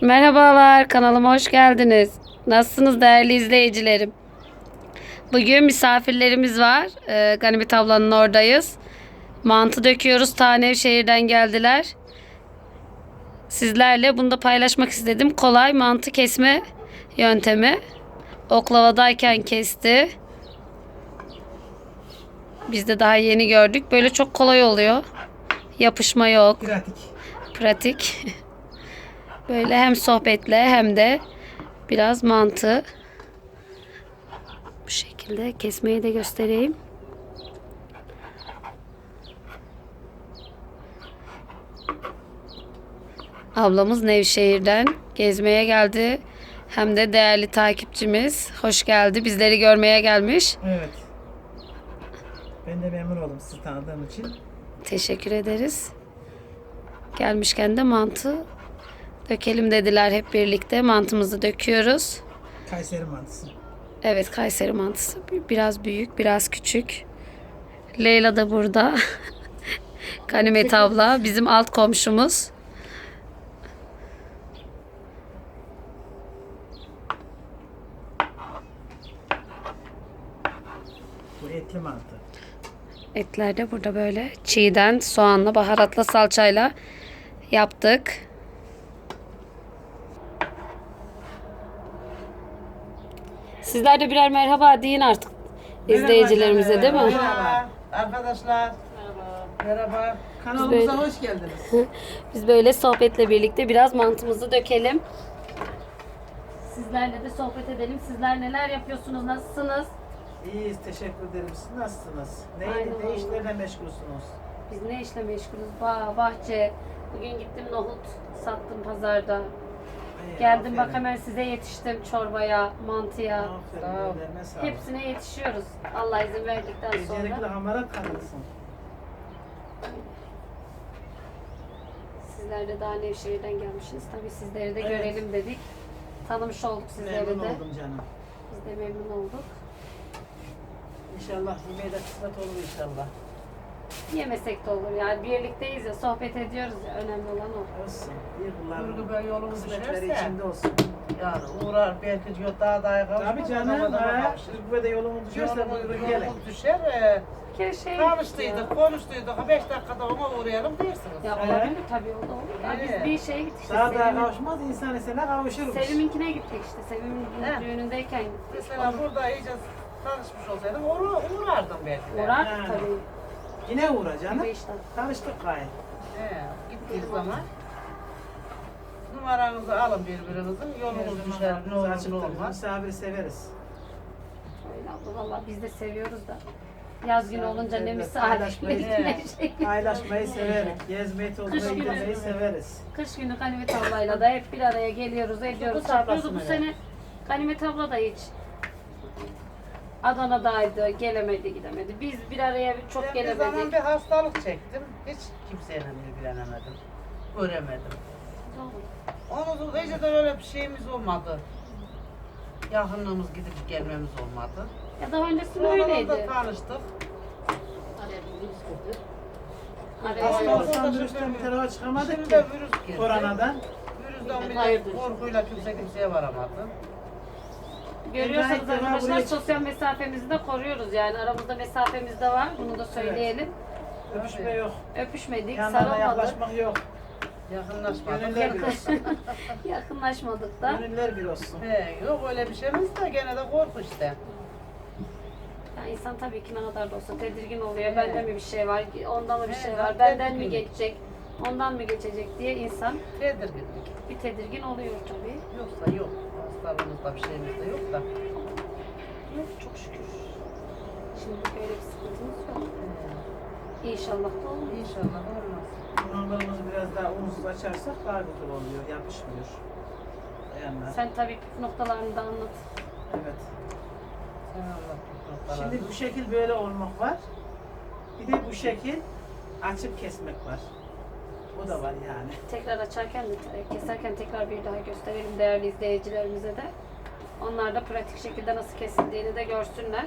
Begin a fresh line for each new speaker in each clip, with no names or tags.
Merhabalar, kanalıma hoş geldiniz. Nasılsınız değerli izleyicilerim? Bugün misafirlerimiz var. Ee, Ganimet ablanın oradayız. Mantı döküyoruz. Tane şehirden geldiler. Sizlerle bunu da paylaşmak istedim. Kolay mantı kesme yöntemi. Oklavadayken kesti. Biz de daha yeni gördük. Böyle çok kolay oluyor. Yapışma yok
Pratik.
pratik. Böyle hem sohbetle hem de biraz mantı. Bu şekilde kesmeyi de göstereyim. Ablamız Nevşehir'den gezmeye geldi. Hem de değerli takipçimiz. Hoş geldi. Bizleri görmeye gelmiş.
Evet. Ben de memnun oldum sizi tanıdığım için.
Teşekkür ederiz. Gelmişken de mantı dökelim dediler hep birlikte. Mantımızı döküyoruz.
Kayseri mantısı.
Evet Kayseri mantısı. Biraz büyük, biraz küçük. Leyla da burada. Kanimet abla bizim alt komşumuz.
Bu etli mantı.
Etler de burada böyle çiğden soğanla, baharatla, salçayla yaptık. Sizler de birer merhaba deyin artık izleyicilerimize değil mi?
Merhaba arkadaşlar. Merhaba. Kanalımıza hoş geldiniz.
Biz böyle sohbetle birlikte biraz mantımızı dökelim. Sizlerle de sohbet edelim. Sizler neler yapıyorsunuz? Nasılsınız?
İyiyiz, teşekkür ederim. Siz nasılsınız? Ne,
Aynen
ne
vallahi.
işlerle meşgulsünüz?
Biz ne işle meşgulüz? Bağ, bahçe. Bugün gittim nohut sattım pazarda. Geldim bak hemen size yetiştim çorbaya, mantıya.
Sağ ol.
Hepsine yetişiyoruz. Allah izin verdikten
Becerikli
sonra.
hamarat kadınsın.
Sizler de daha Nevşehir'den gelmişsiniz. Tabii sizleri de
Evet.
görelim dedik. Tanımış olduk sizleri
Memnun
de.
oldum canım.
Biz de memnun olduk.
İnşallah yemeğe de kısmet olur inşallah.
Yemesek de olur yani birlikteyiz ya sohbet ediyoruz ya önemli olan o.
Olsun. Kulların
Bey yolumuz düşerse
içinde olsun.
yani uğrar belki diyor daha daha kavuşmaz.
Tabii canım. Ha, bu da yolumuz düşerse buyurun gelin.
Yolumuz düşer. E,
Bir kere şey
tanıştıydık, konuştuyduk. Ha, Beş dakikada ona uğrayalım dersiniz.
Ya olabilir tabii o da olur. Ya biz
Evet.
bir şeye gittik işte.
Daha daha
Sevim'in,
kavuşmaz, insan insana kavuşurmuş.
Sevim'inkine gittik işte. Sevim'in
He.
düğünündeyken gittik.
Mesela burada iyice tanışmış olsaydım uğra, uğrardım belki de.
Uğrar
Ha.
tabii.
Yine uğra canım.
Bir işte.
Tanıştık gayet.
He, gittiği zaman numaranızı alın birbirinizin. Yolunuz düşer, ne olur ne olmaz.
Misafiri severiz.
Öyle abla valla biz de seviyoruz da. Yaz günü olunca ne
Evet,
misafir
paylaşmayı-
ne şey.
Paylaşmayı severiz. Gezmeyi,
Kış
tozmayı,
günü.
gidemeyi severiz.
Kış günü Ganimet ablayla da hep bir araya geliyoruz, ediyoruz,
Bu.
Bu sene Ganimet abla da hiç Adana'daydı, gelemedi, gidemedi. Biz bir araya çok
Ben bir zaman
gelemedik.
bir hastalık çektim. Hiç kimseyle ilgilenemedim. Göremedim. Onu da iyice de öyle bir şeyimiz olmadı. Yakınlığımız gidip gelmemiz olmadı.
Ya daha öncesinde
Sonradan da
öyleydi.
tanıştık.
Hastalıktan virüsten bir tarafa çıkamadık
Şimdi
ki.
de virüs girdi.
Koronadan.
Virüsten bir de
Hayırdır.
korkuyla kimse kimseye varamadı.
Görüyorsanız
Ben gayet
arkadaşlar
buraya
sosyal mesafemizi de koruyoruz yani. Aramızda mesafemiz de var. Bunu da söyleyelim.
Öpüşme yok.
Öpüşmedik,
Yanlarına
sarılmadık.
yaklaşmak yok.
Yakınlaşmadık.
Gönüller bir olsun.
Yakınlaşmadık da.
Gönüller bir olsun.
He, yok öyle bir şeyimiz de gene de korku işte.
Yani insan tabii ki ne kadar da olsa tedirgin oluyor. Bende mi bir şey var, onda mı bir
Evet,
şey var, benden mi geçecek, ondan mı geçecek diye insan
Tedirginlik.
bir tedirgin oluyor tabii.
Yoksa yok. Hastalığımızda bir şeyimiz de yok da.
Yok çok şükür. Şimdi böyle bir sıkıntımız yok. İnşallah da olmaz.
İnşallah olmaz.
Hamurumuzu biraz daha unsuz açarsak daha güzel oluyor. Yapışmıyor. Dayanlar.
Sen tabii püf noktalarını da anlat.
Evet.
Sen tutmaklar.
Şimdi bu şekil böyle olmak var. Bir de bu şekil açıp kesmek var. Da var yani.
Tekrar açarken de e, keserken tekrar bir daha gösterelim değerli izleyicilerimize de. Onlar da pratik şekilde nasıl kesildiğini de görsünler.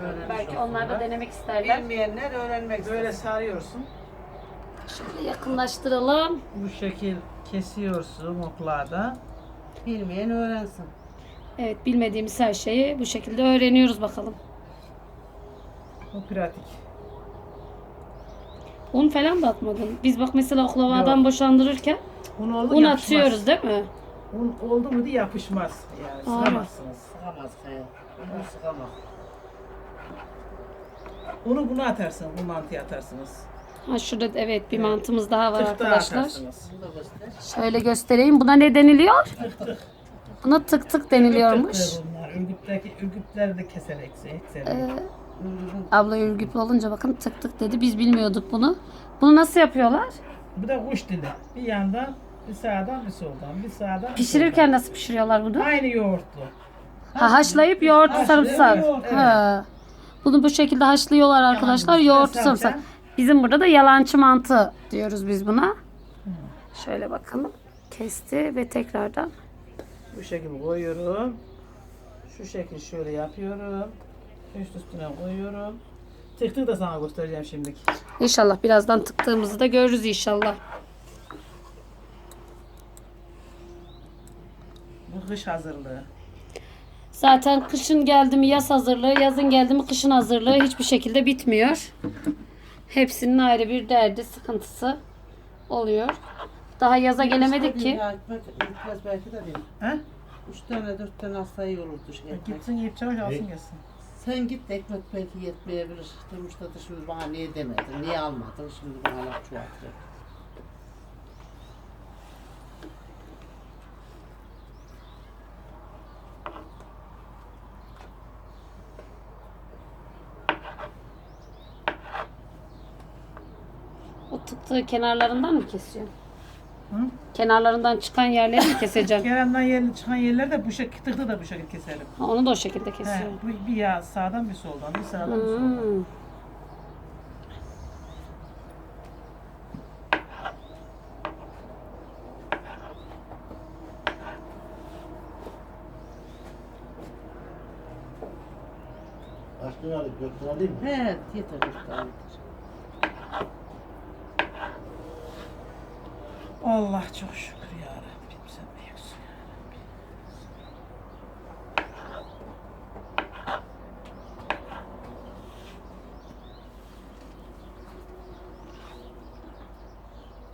Öğrenmiş
Belki onlar da denemek isterler.
Bilmeyenler öğrenmek
Böyle
ister.
sarıyorsun.
Şöyle yakınlaştıralım.
Bu şekil kesiyorsun oklarda.
Bilmeyen öğrensin.
Evet bilmediğimiz her şeyi bu şekilde öğreniyoruz bakalım.
Bu pratik.
Un falan da atmadın. Biz bak mesela oklavadan
Yok.
boşandırırken
Un oldu
un
yapışmaz.
atıyoruz değil mi?
Un oldu mu diye yapışmaz. Yani
Aynen.
sıkamazsınız.
Sıkamaz he. Bunu sıkamaz.
Unu buna atarsın, bu mantıya atarsınız.
Ha şurada evet bir mantımız daha var
Tıkta
arkadaşlar.
atarsınız.
Şöyle göstereyim. Buna ne deniliyor? Buna tık tık deniliyormuş.
Tıktır bunlar. Ürgüpteki, ürgüpleri de keserek, ekserek.
Ee, abla ürgüplü olunca bakın tık tık dedi. Biz bilmiyorduk bunu. Bunu nasıl yapıyorlar?
Bu da kuş dili. Bir yandan, bir sağdan, bir soldan. Bir sağdan,
Pişirirken nasıl pişiriyorlar bunu?
soldan. Aynı yoğurtlu.
Ha, haşlayıp yoğurt sarımsak.
yoğurt, evet.
Ha. Bunu bu şekilde haşlıyorlar arkadaşlar. Yoğurt sarımsak. Bizim burada da yalancı mantı diyoruz biz buna. Şöyle bakalım. Kesti ve tekrardan.
Bu şekilde koyuyorum. Şu şekil şöyle yapıyorum. Üst üstüne koyuyorum. Tıktığı da sana göstereceğim şimdi.
İnşallah birazdan tıktığımızı da görürüz inşallah.
Bu kış hazırlığı.
Zaten kışın geldi mi yaz hazırlığı, yazın geldi mi kışın hazırlığı hiçbir şekilde bitmiyor. Hepsinin ayrı bir derdi, sıkıntısı oluyor. Daha yaza gelemedik ki.
Ya, belki de değil.
He?
Üç tane dört tane hasta iyi olurdu şey ekmek.
Gitsin yiyip çamaş alsın gelsin.
Sen git de ekmek belki yetmeyebilir. Durmuşta da şimdi bana niye demedin, niye almadın, şimdi bana laf çoğaltıyor.
O tıktığı kenarlarından mı kesiyorsun? Kenarlarından çıkan yerleri mi keseceğim?
Kenarından yerli çıkan yerleri de bu şekilde tıktı da bu şekilde keselim.
Ha, onu da o şekilde
He,
kesiyorum.
bu bir yağ sağdan bir soldan, bir sağdan bir soldan.
Hmm.
Lira alayım? Mı?
He, yeter tane yeter.
Allah çok şükür ya Rabbim sen büyüksün.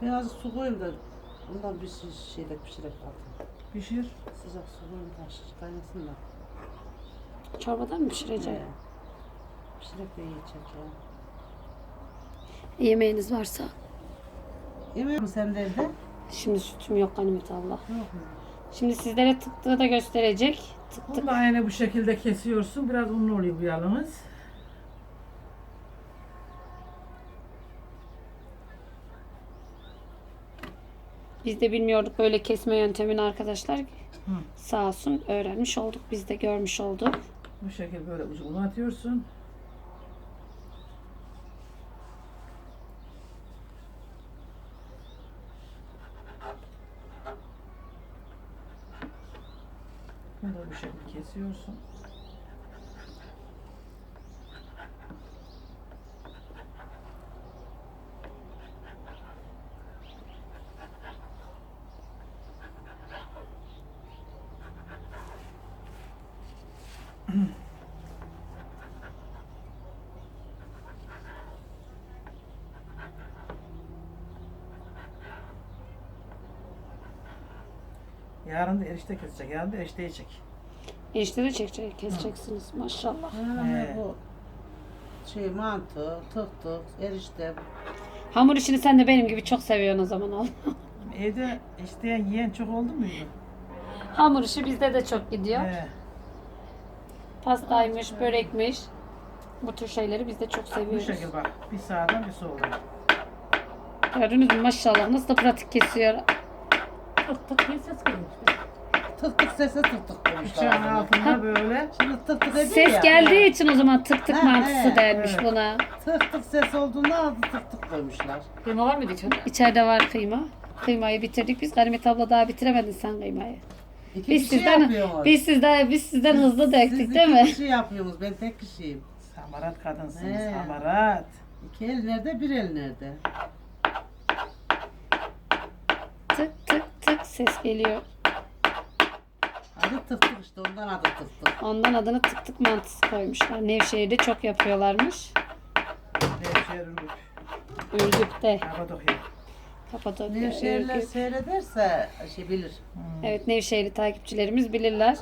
Ben az su koyayım da bundan bir şey şeyle pişirek atayım.
Pişir.
Sıcak su koyayım taş kaynasın da.
Çorbadan mı pişireceğim?
Pişirek de yiyecek ya.
Yemeğiniz varsa.
Yemeği mi sen de evde?
Şimdi sütüm yok Ganimet abla.
Yok mu?
Şimdi sizlere tıktığı da gösterecek. Tık tık.
Bunu da aynı bu şekilde kesiyorsun. Biraz unlu oluyor bu yağımız.
Biz de bilmiyorduk böyle kesme yöntemini arkadaşlar.
Hı.
Sağ olsun öğrenmiş olduk. Biz de görmüş olduk.
Bu şekilde böyle ucu unu atıyorsun. Şekilde kesiyorsun. Yarın da erişte kesecek. Yarın da erişte yiyecek.
De çekecek, keseceksiniz maşallah.
Ha,
He.
bu şey mantı, tık tık, erişte.
Hamur işini sen de benim gibi çok seviyorsun o zaman oğlum.
Evde isteyen yiyen çok oldu mu?
Hamur işi bizde de çok gidiyor.
He.
Pastaymış, börekmiş. Bu tür şeyleri biz de çok
Bu
seviyoruz.
şekilde bak. Bir sağdan bir soldan.
Gördünüz mü maşallah nasıl da pratik kesiyor.
Tık tık diye ses geliyor.
Tık tık sese tık tık koymuşlar.
Bıçağın böyle.
Şimdi tık tık ediyor
Ses
ya.
geldiği için o zaman tık tık
Ha,
mantısı
evet,
denmiş
evet.
buna.
Tık tık ses olduğunda adı tık tık koymuşlar.
Kıyma var mıydı içeride? İçeride var kıyma. Kıymayı bitirdik biz. Ganimet abla daha bitiremedin sen kıymayı.
İki
Biz
kişi
sizden
yapıyoruz.
biz sizden biz sizden hızlı
Siz
döktük
iki
değil mi?
kişi yapıyorsunuz. Ben tek kişiyim.
Samarat kadınsınız.
He.
Samarat.
İki el nerede, bir el nerede?
Tık tık tık ses geliyor.
Adı tık tık işte ondan adı tık tık.
Ondan adını tık tık mantısı koymuşlar. Nevşehir'de çok yapıyorlarmış.
Nevşehir Ürgüp.
Ürgüp'te.
Kapadokya.
Kapadokya,
Nevşehirler
Ürgüp.
seyrederse şey bilir.
Evet Nevşehirli takipçilerimiz bilirler.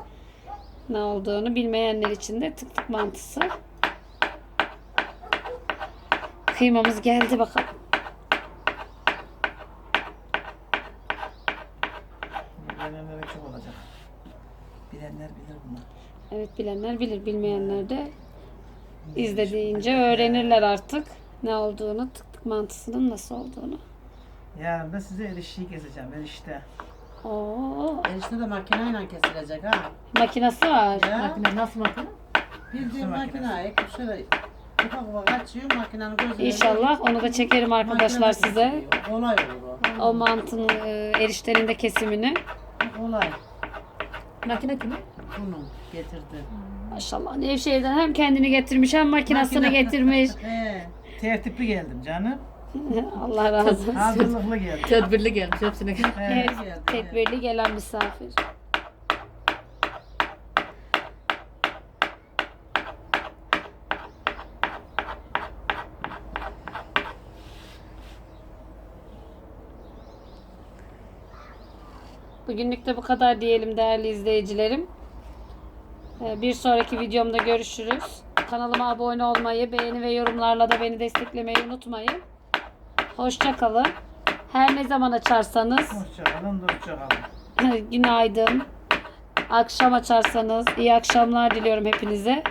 Ne olduğunu bilmeyenler için de tık tık mantısı. Kıymamız geldi bakalım.
Bilenlere çok olacak. Bilenler bilir bunu.
Evet bilenler bilir, bilmeyenler de izlediğince öğrenirler artık ne olduğunu, tık tık mantısının nasıl olduğunu.
Yarın da size erişiği keseceğim. Erişte.
Oo,
Erişte de makineyle kesilecek ha.
makinası var.
Ya.
Makine nasıl makine?
Bildiğin
Nasıl
makine. Ekip şöyle ufak ufak açıyor makinenin gözüne.
İnşallah onu da çekerim arkadaşlar
Makine
size.
kesiyor. Kolay olur o.
O mantının e, eriştenin de kesimini.
Kolay.
Makine kimi?
Bunu getirdi.
Maşallah Nevşehir'den hem kendini getirmiş hem makinasını
Makine.
getirmiş.
He.
Tertipli geldim canım.
Allah razı olsun.
Hazırlıklı geldim.
Tedbirli gelmiş hepsine.
Evet.
Evet,
geldi,
tedbirli gelen misafir. Bugünlük de bu kadar diyelim değerli izleyicilerim. Ee, Bir sonraki videomda görüşürüz. Kanalıma abone olmayı, beğeni ve yorumlarla da beni desteklemeyi unutmayın. Hoşça kalın. Her ne zaman açarsanız
Hoşçakalın, hoşçakalın.
günaydın. Akşam açarsanız iyi akşamlar diliyorum hepinize.